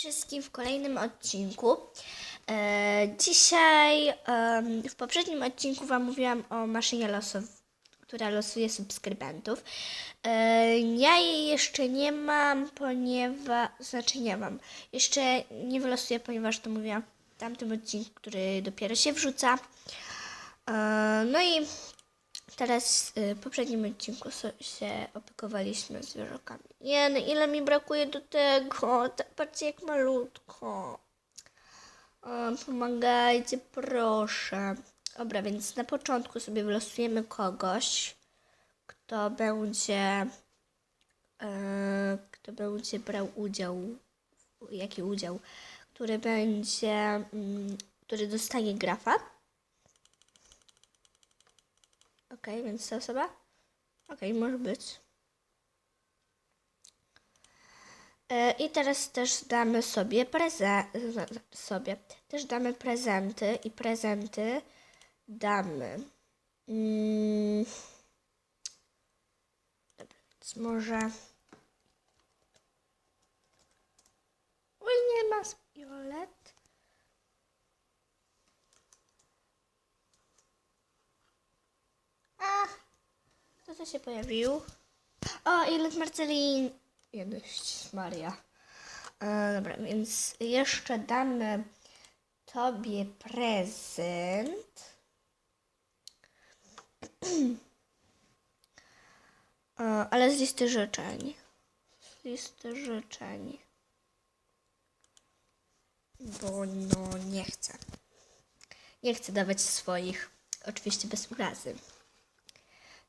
wszystkim w kolejnym odcinku. E, dzisiaj, w poprzednim odcinku Wam mówiłam o maszynie losow, która losuje subskrybentów. E, ja jej jeszcze nie mam, ponieważ, znaczy nie mam, jeszcze nie wylosuję, ponieważ to mówiłam w tamtym odcinku, który dopiero się wrzuca. E, no i Teraz y, w poprzednim odcinku się opiekowaliśmy zwierzakami. No ile mi brakuje do tego? Patrzcie jak malutko. Pomagajcie, proszę. Dobra, więc na początku sobie wylosujemy kogoś, kto będzie e, kto będzie brał udział, jaki udział, który będzie, mm, który dostanie grafa. Okej, więc ta osoba? Okej, może być. E, I teraz też damy sobie prezent, sobie, też damy prezenty i prezenty damy. Mm. Dobra, więc może... Oj, nie ma Violet. A, to się pojawił? O, Ilet Marcelin. Jedość Maria. E, dobra, więc jeszcze damy tobie prezent. E, ale z listy życzeń. Z listy życzeń. Bo no nie chcę. Nie chcę dawać swoich. Oczywiście bez urazy.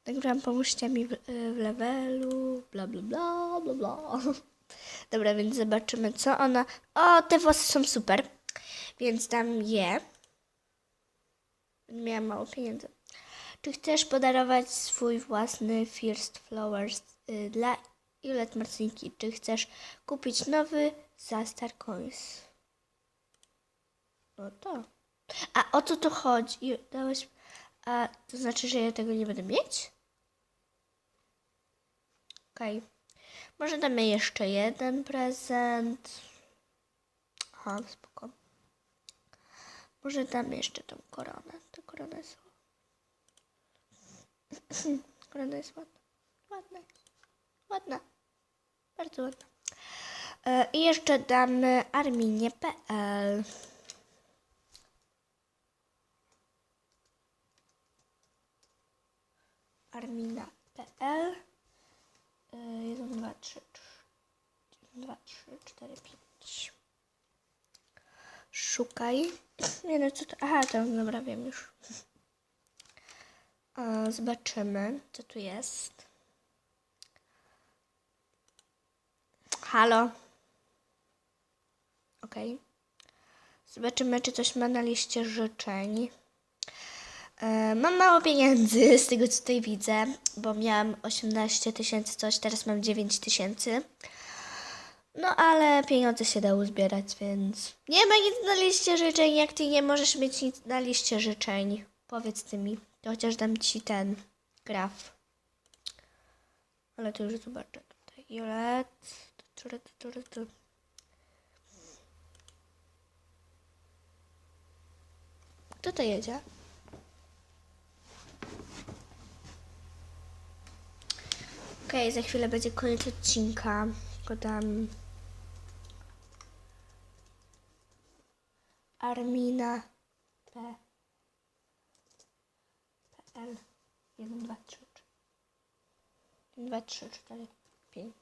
Nagrałam, pomóżcie mi w, w levelu, bla bla bla bla bla. Dobra, więc zobaczymy co ona... O, te włosy są super, więc dam je. Miałam mało pieniędzy. Czy chcesz podarować swój własny First Flowers y, dla Julet Marcinki? Czy chcesz kupić nowy za Star Coins? No to. A o co tu chodzi? Dałeś... A to znaczy, że ja tego nie będę mieć? Okej. Może damy jeszcze jeden prezent. Aha, spoko. Może damy jeszcze tą koronę. Ta korona jest... korona jest ładna. Ładna. Ładna. Bardzo ładna. E, I jeszcze damy arminie.pl. armina.pl 1, 2, 3, 2, 3, 4, 5 Szukaj. Nie no, co to? Aha, to dobra, wiem już. Zobaczymy, co tu jest. Halo. Okej. Zobaczymy, czy coś ma na liście życzeń. E, Mam mało pieniędzy z tego, co tutaj widzę, bo miałam 18 tysięcy coś, teraz mam 9 tysięcy. No ale pieniądze się da uzbierać, więc nie ma nic na liście życzeń. Jak ty nie możesz mieć nic na liście życzeń, powiedz ty mi, to chociaż dam ci ten graf. Ale to już zobaczę tutaj. Jolet. Kto to jedzie? Okej, za chwilę będzie koniec odcinka. Tylko dam Armina P. PL 1, 2, 3, 1, 2, 3, 4, 5.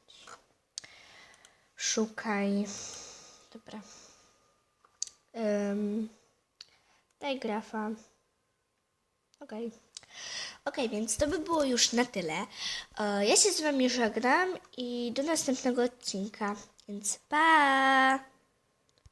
Szukaj. Dobra. Um, daj grafa. Okej. Okej, więc to by było już na tyle. E, Ja się z Wami żegnam i do następnego odcinka. Więc pa!